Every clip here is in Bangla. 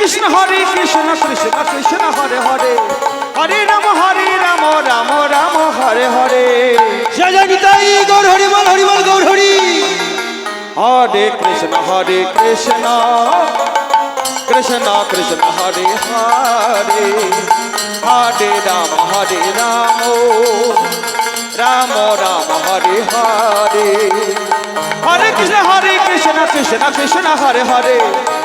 কৃষ্ণ হরে কৃষ্ণ কৃষ্ণ কৃষ্ণ হরে হরে। হরে রাম হরে রাম রাম রাম হরে হরে। জয় নিতাই গৌর হরি বল হরি বল গৌর হরি। হরে কৃষ্ণ হরে কৃষ্ণ। কৃষ্ণ কৃষ্ণ হরে হরে। হরে রাম হরে রাম। রাম রাম হরে হরে। হরে কৃষ্ণ হরে কৃষ্ণ কৃষ্ণ কৃষ্ণ হরে হরে।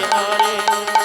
Yeah.